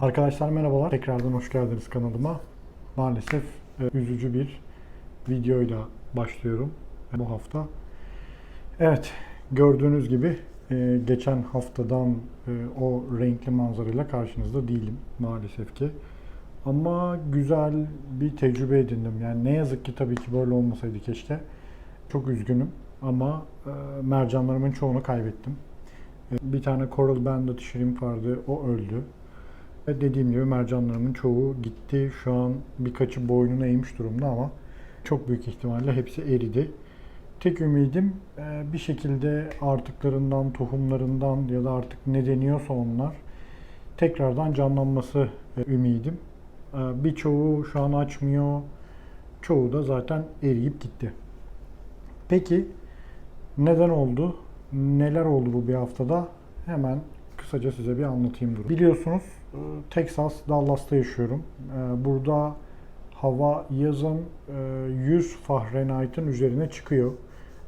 Arkadaşlar merhabalar. Tekrardan hoş geldiniz kanalıma. Maalesef e, üzücü bir videoyla başlıyorum bu hafta. Evet, gördüğünüz gibi e, geçen haftadan e, o renkli manzarayla karşınızda değilim maalesef ki. Ama güzel bir tecrübe edindim. Yani ne yazık ki tabii ki böyle olmasaydı keşke. Çok üzgünüm ama e, mercanlarımın çoğunu kaybettim. E, Bir tane Coral Banded Shrimp vardı, o öldü. Dediğim gibi mercanlarımın çoğu gitti. Şu an birkaçı boynuna eğmiş durumda ama çok büyük ihtimalle hepsi eridi. Tek ümidim e, bir şekilde artıklarından, tohumlarından ya da artık ne deniyorsa onlar tekrardan canlanması e, ümidim. E, Birçoğu şu an açmıyor. Çoğu da zaten eriyip gitti. Peki neden oldu? Neler oldu bu bir haftada? Hemen kısaca size bir anlatayım durumu. Biliyorsunuz Texas, Dallas'ta yaşıyorum. E, Burada hava yazın e, 100 Fahrenheit'in üzerine çıkıyor.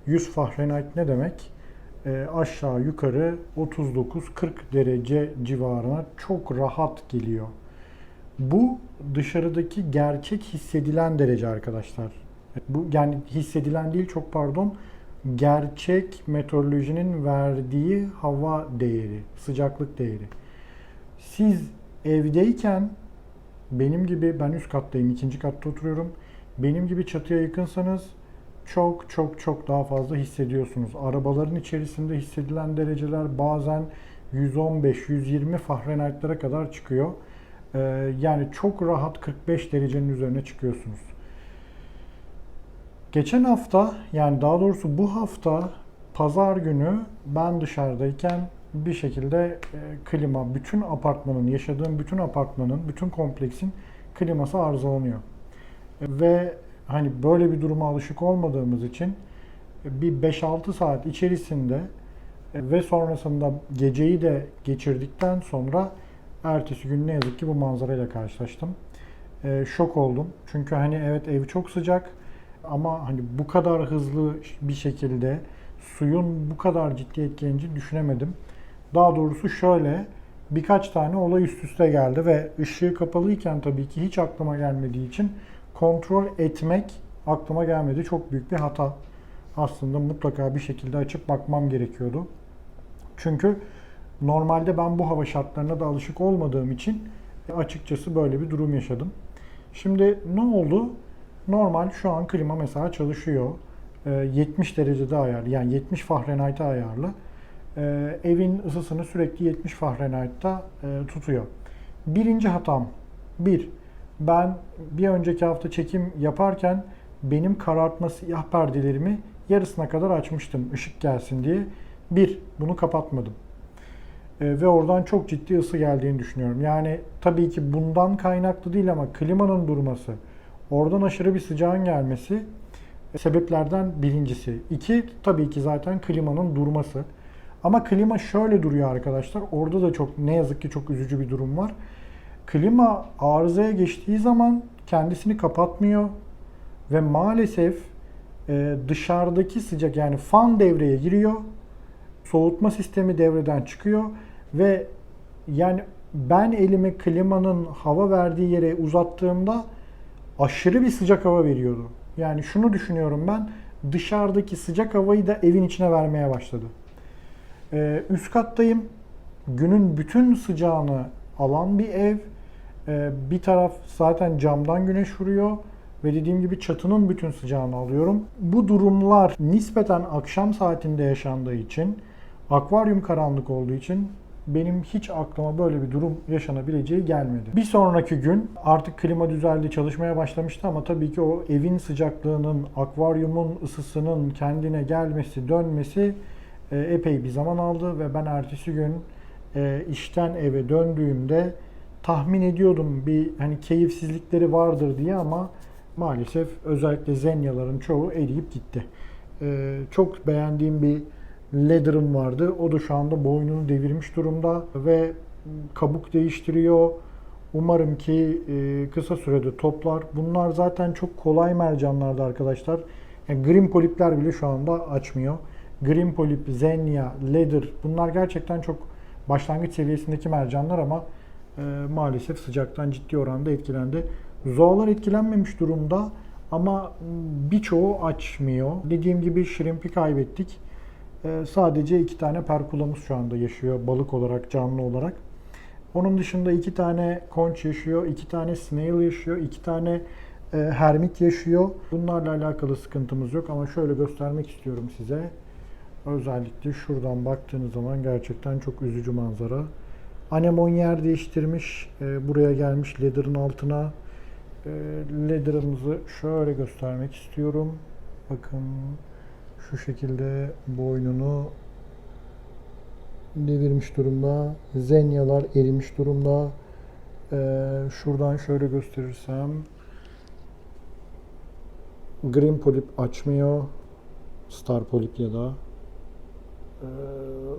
100 Fahrenheit ne demek? E, Aşağı yukarı 39-40 derece civarına çok rahat geliyor. Bu dışarıdaki gerçek hissedilen derece arkadaşlar. Bu yani hissedilen değil çok pardon. Gerçek meteorolojinin verdiği hava değeri, sıcaklık değeri. Siz evdeyken benim gibi ben üst kattayım, ikinci katta oturuyorum. Benim gibi çatıya yakınsanız çok çok çok daha fazla hissediyorsunuz. Arabaların içerisinde hissedilen dereceler bazen 115-120 Fahrenheit'lara kadar çıkıyor. Ee, yani çok rahat 45 derecenin üzerine çıkıyorsunuz. Geçen hafta yani daha doğrusu bu hafta pazar günü ben dışarıdayken bir şekilde e, klima bütün apartmanın yaşadığım bütün apartmanın bütün kompleksin kliması arızalanıyor. E, Ve hani böyle bir duruma alışık olmadığımız için e, bir 5-6 saat içerisinde ve sonrasında geceyi de geçirdikten sonra ertesi gün ne yazık ki bu manzarayla karşılaştım. E, şok oldum. Çünkü hani evet ev çok sıcak ama hani bu kadar hızlı bir şekilde suyun bu kadar ciddi etkileneceğini düşünemedim. Daha doğrusu şöyle birkaç tane olay üst üste geldi ve ışığı kapalıyken tabii ki hiç aklıma gelmediği için kontrol etmek aklıma gelmedi. Çok büyük bir hata. Aslında mutlaka bir şekilde açıp bakmam gerekiyordu. Çünkü normalde ben bu hava şartlarına da alışık olmadığım için açıkçası böyle bir durum yaşadım. Şimdi ne oldu? Normal şu an klima mesela çalışıyor. Ee, 70 derecede ayarlı yani 70 Fahrenheit'e ayarlı. Ee, evin ısısını sürekli 70 Fahrenheit'ta e, tutuyor. Birinci hatam. Bir, ben bir önceki hafta çekim yaparken benim karartma siyah perdelerimi yarısına kadar açmıştım ışık gelsin diye. Bir, bunu kapatmadım. Ee, ve oradan çok ciddi ısı geldiğini düşünüyorum. Yani tabii ki bundan kaynaklı değil ama klimanın durması, oradan aşırı bir sıcağın gelmesi sebeplerden birincisi. İki, tabii ki zaten klimanın durması. Ama klima şöyle duruyor arkadaşlar. Orada da çok ne yazık ki çok üzücü bir durum var. Klima arızaya geçtiği zaman kendisini kapatmıyor ve maalesef e, dışarıdaki sıcak yani fan devreye giriyor. Soğutma sistemi devreden çıkıyor ve yani ben elimi klimanın hava verdiği yere uzattığımda aşırı bir sıcak hava veriyordu. Yani şunu düşünüyorum ben dışarıdaki sıcak havayı da evin içine vermeye başladı. Ee, üst kattayım. Günün bütün sıcağını alan bir ev. Ee, bir taraf zaten camdan güneş vuruyor ve dediğim gibi çatının bütün sıcağını alıyorum. Bu durumlar nispeten akşam saatinde yaşandığı için, akvaryum karanlık olduğu için benim hiç aklıma böyle bir durum yaşanabileceği gelmedi. Bir sonraki gün artık klima düzeldi, çalışmaya başlamıştı ama tabii ki o evin sıcaklığının, akvaryumun ısısının kendine gelmesi, dönmesi e, epey bir zaman aldı ve ben ertesi gün e, işten eve döndüğümde tahmin ediyordum bir hani keyifsizlikleri vardır diye ama maalesef özellikle zenyaların çoğu eriyip gitti. E, çok beğendiğim bir Leather'ım vardı. O da şu anda boynunu devirmiş durumda ve kabuk değiştiriyor. Umarım ki e, kısa sürede toplar. Bunlar zaten çok kolay mercanlardı arkadaşlar. Yani green polipler bile şu anda açmıyor. Green polip, zenya, leather bunlar gerçekten çok başlangıç seviyesindeki mercanlar ama e, maalesef sıcaktan ciddi oranda etkilendi. Zoalar etkilenmemiş durumda ama m, birçoğu açmıyor. Dediğim gibi shrimp'i kaybettik. E, sadece iki tane perkulamız şu anda yaşıyor balık olarak, canlı olarak. Onun dışında iki tane konç yaşıyor, iki tane snail yaşıyor, iki tane e, hermit yaşıyor. Bunlarla alakalı sıkıntımız yok ama şöyle göstermek istiyorum size. Özellikle şuradan baktığınız zaman gerçekten çok üzücü manzara. Anemon yer değiştirmiş, e, buraya gelmiş leather'ın altına. E, leather'ımızı şöyle göstermek istiyorum. Bakın şu şekilde boynunu devirmiş durumda. Zenyalar erimiş durumda. Ee, şuradan şöyle gösterirsem Green Polip açmıyor. Star Polip ya da ee,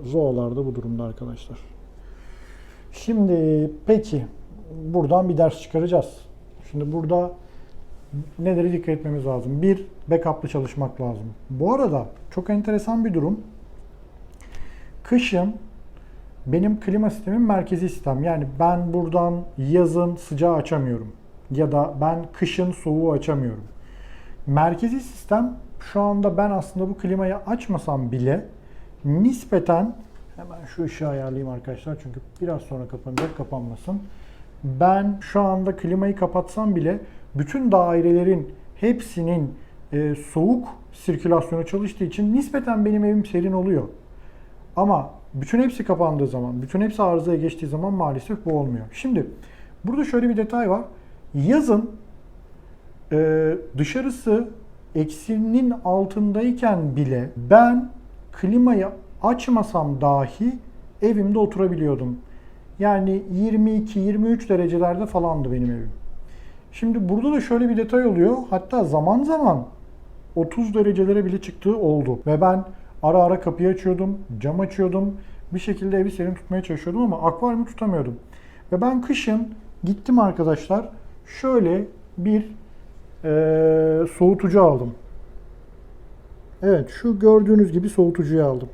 Zoalar da bu durumda arkadaşlar. Şimdi peki buradan bir ders çıkaracağız. Şimdi burada nelere dikkat etmemiz lazım? Bir, backup'lı çalışmak lazım. Bu arada çok enteresan bir durum. Kışın benim klima sistemim merkezi sistem. Yani ben buradan yazın sıcağı açamıyorum. Ya da ben kışın soğuğu açamıyorum. Merkezi sistem şu anda ben aslında bu klimayı açmasam bile nispeten hemen şu ışığı ayarlayayım arkadaşlar çünkü biraz sonra kapanacak kapanmasın. Ben şu anda klimayı kapatsam bile bütün dairelerin hepsinin e, soğuk sirkülasyonu çalıştığı için nispeten benim evim serin oluyor. Ama bütün hepsi kapandığı zaman, bütün hepsi arızaya geçtiği zaman maalesef bu olmuyor. Şimdi burada şöyle bir detay var. Yazın e, dışarısı eksinin altındayken bile ben klimayı açmasam dahi evimde oturabiliyordum. Yani 22-23 derecelerde falandı benim evim. Şimdi burada da şöyle bir detay oluyor. Hatta zaman zaman 30 derecelere bile çıktığı oldu. Ve ben ara ara kapıyı açıyordum, cam açıyordum. Bir şekilde evi serin tutmaya çalışıyordum ama akvaryumu tutamıyordum. Ve ben kışın gittim arkadaşlar. Şöyle bir eee, soğutucu aldım. Evet şu gördüğünüz gibi soğutucuyu aldım.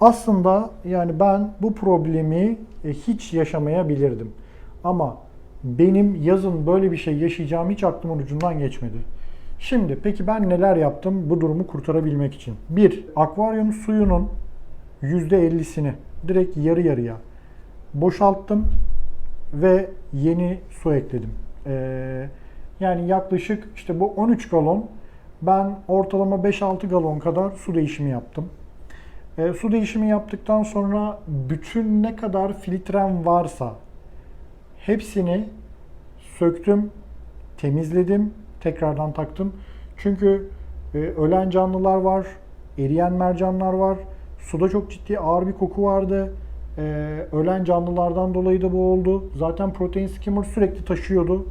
Aslında yani ben bu problemi e, hiç yaşamayabilirdim. Ama benim yazın böyle bir şey yaşayacağım hiç aklımın ucundan geçmedi. Şimdi peki ben neler yaptım bu durumu kurtarabilmek için? Bir, akvaryum suyunun %50'sini direkt yarı yarıya boşalttım ve yeni su ekledim. Ee, yani yaklaşık işte bu 13 galon ben ortalama 5-6 galon kadar su değişimi yaptım. E, su değişimi yaptıktan sonra bütün ne kadar filtrem varsa hepsini söktüm, temizledim, tekrardan taktım. Çünkü e, ölen canlılar var, eriyen mercanlar var. Suda çok ciddi ağır bir koku vardı. E, ölen canlılardan dolayı da bu oldu. Zaten protein skimmer sürekli taşıyordu.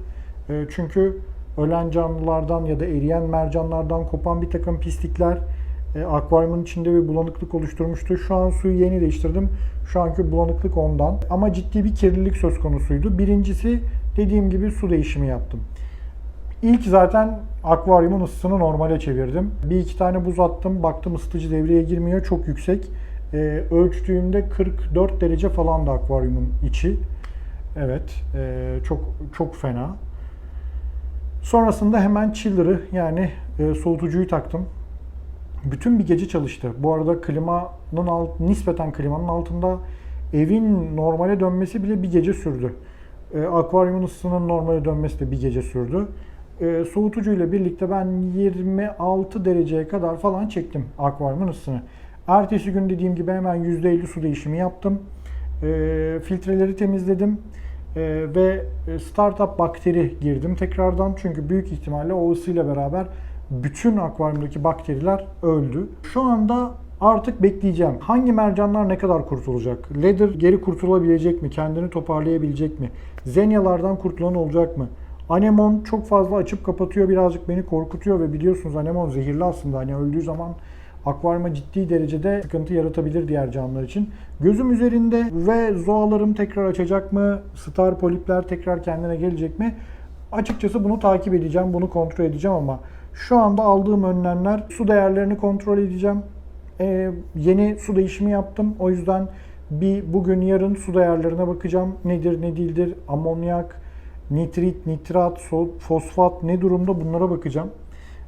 E, çünkü ölen canlılardan ya da eriyen mercanlardan kopan bir takım pislikler e, akvaryumun içinde bir bulanıklık oluşturmuştu. Şu an suyu yeni değiştirdim. Şu anki bulanıklık ondan. Ama ciddi bir kirlilik söz konusuydu. Birincisi dediğim gibi su değişimi yaptım. İlk zaten akvaryumun ısısını normale çevirdim. Bir iki tane buz attım. Baktım ısıtıcı devreye girmiyor. Çok yüksek. E, ölçtüğümde 44 derece falan da akvaryumun içi. Evet. e, çok çok fena. Sonrasında hemen chiller'ı yani e, soğutucuyu taktım. Bütün bir gece çalıştı. Bu arada klimanın alt, nispeten klimanın altında evin normale dönmesi bile bir gece sürdü. E, akvaryumun ısısının normale dönmesi de bir gece sürdü. E, soğutucu ile birlikte ben 26 dereceye kadar falan çektim akvaryumun ısısını. Ertesi gün dediğim gibi hemen %50 su değişimi yaptım. E, filtreleri temizledim. Ee, ve startup bakteri girdim tekrardan çünkü büyük ihtimalle o ısıyla beraber bütün akvaryumdaki bakteriler öldü. Şu anda artık bekleyeceğim. Hangi mercanlar ne kadar kurtulacak? Leather geri kurtulabilecek mi? Kendini toparlayabilecek mi? Zenyalardan kurtulan olacak mı? Anemon çok fazla açıp kapatıyor birazcık beni korkutuyor ve biliyorsunuz anemon zehirli aslında. Hani öldüğü zaman akvaryuma ciddi derecede sıkıntı yaratabilir diğer canlılar için. Gözüm üzerinde ve zoalarım tekrar açacak mı? Star polipler tekrar kendine gelecek mi? Açıkçası bunu takip edeceğim, bunu kontrol edeceğim ama şu anda aldığım önlemler su değerlerini kontrol edeceğim. Ee, yeni su değişimi yaptım. O yüzden Bir bugün yarın su değerlerine bakacağım. Nedir ne değildir? Amonyak, nitrit, nitrat, fosfat ne durumda bunlara bakacağım.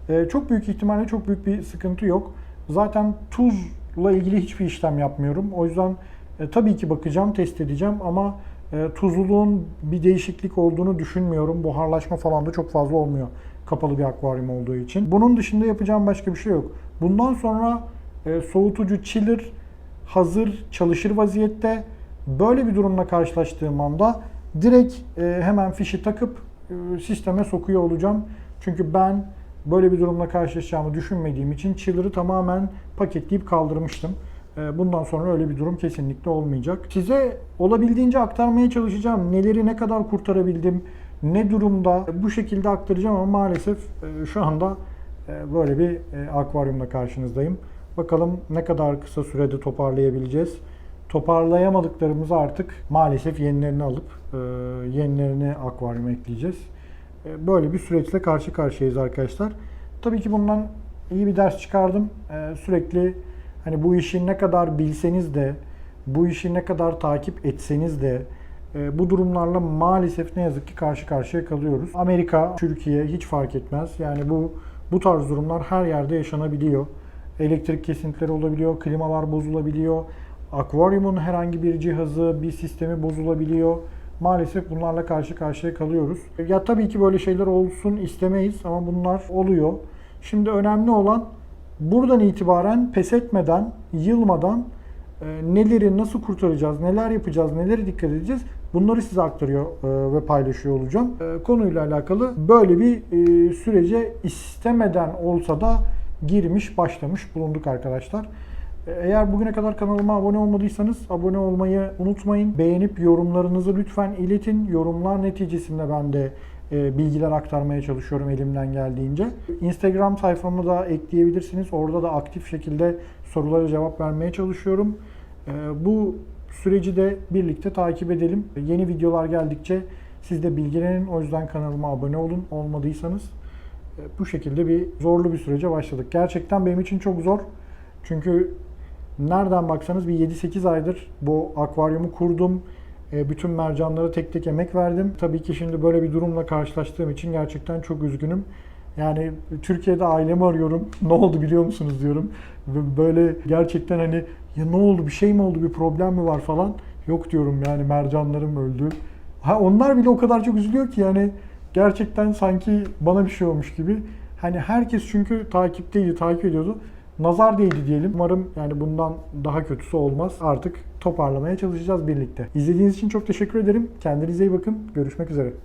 Ee, çok büyük ihtimalle çok büyük bir sıkıntı yok. Zaten tuzla ilgili hiçbir işlem yapmıyorum. O yüzden e, tabii ki bakacağım, test edeceğim ama e, tuzluluğun bir değişiklik olduğunu düşünmüyorum. Buharlaşma falan da çok fazla olmuyor kapalı bir akvaryum olduğu için. Bunun dışında yapacağım başka bir şey yok. Bundan sonra e, soğutucu chiller hazır çalışır vaziyette. Böyle bir durumla karşılaştığım anda direkt e, hemen fişi takıp e, sisteme sokuyor olacağım. Çünkü ben böyle bir durumla karşılaşacağımı düşünmediğim için chiller'ı tamamen paketleyip kaldırmıştım. E, Bundan sonra öyle bir durum kesinlikle olmayacak. Size olabildiğince aktarmaya çalışacağım. Neleri ne kadar kurtarabildim, ne durumda bu şekilde aktaracağım ama maalesef e, şu anda e, böyle bir e, akvaryumla karşınızdayım. Bakalım ne kadar kısa sürede toparlayabileceğiz. Toparlayamadıklarımızı artık maalesef yenilerini alıp yenilerini akvaryuma ekleyeceğiz. E, Böyle bir süreçle karşı karşıyayız arkadaşlar. Tabii ki bundan iyi bir ders çıkardım. E, Sürekli hani bu işi ne kadar bilseniz de, bu işi ne kadar takip etseniz de e, bu durumlarla maalesef ne yazık ki karşı karşıya kalıyoruz. Amerika, Türkiye hiç fark etmez. Yani bu bu tarz durumlar her yerde yaşanabiliyor. Elektrik kesintileri olabiliyor, klimalar bozulabiliyor, akvaryumun herhangi bir cihazı, bir sistemi bozulabiliyor. Maalesef bunlarla karşı karşıya kalıyoruz. Ya tabii ki böyle şeyler olsun istemeyiz ama bunlar oluyor. Şimdi önemli olan buradan itibaren pes etmeden, yılmadan e, neleri nasıl kurtaracağız, neler yapacağız, nelere dikkat edeceğiz bunları size aktarıyor e, ve paylaşıyor olacağım. E, Konuyla alakalı böyle bir e, sürece istemeden olsa da girmiş, başlamış bulunduk arkadaşlar. E, Eğer bugüne kadar kanalıma abone olmadıysanız abone olmayı unutmayın. Beğenip yorumlarınızı lütfen iletin. Yorumlar neticesinde ben de e, bilgiler aktarmaya çalışıyorum elimden geldiğince. Instagram sayfamı da ekleyebilirsiniz. Orada da aktif şekilde sorulara cevap vermeye çalışıyorum. E, Bu süreci de birlikte takip edelim. Yeni videolar geldikçe siz de bilgilenin. O yüzden kanalıma abone olun. Olmadıysanız bu şekilde bir zorlu bir sürece başladık. Gerçekten benim için çok zor. Çünkü nereden baksanız bir 7-8 aydır bu akvaryumu kurdum. E, Bütün mercanlara tek tek emek verdim. Tabii ki şimdi böyle bir durumla karşılaştığım için gerçekten çok üzgünüm. Yani Türkiye'de ailemi arıyorum. Ne oldu biliyor musunuz diyorum. Böyle gerçekten hani ya ne oldu bir şey mi oldu bir problem mi var falan. Yok diyorum yani mercanlarım öldü. Ha onlar bile o kadar çok üzülüyor ki yani gerçekten sanki bana bir şey olmuş gibi. Hani herkes çünkü takipteydi, takip ediyordu. Nazar değdi diyelim. Umarım yani bundan daha kötüsü olmaz. Artık toparlamaya çalışacağız birlikte. İzlediğiniz için çok teşekkür ederim. Kendinize iyi bakın. Görüşmek üzere.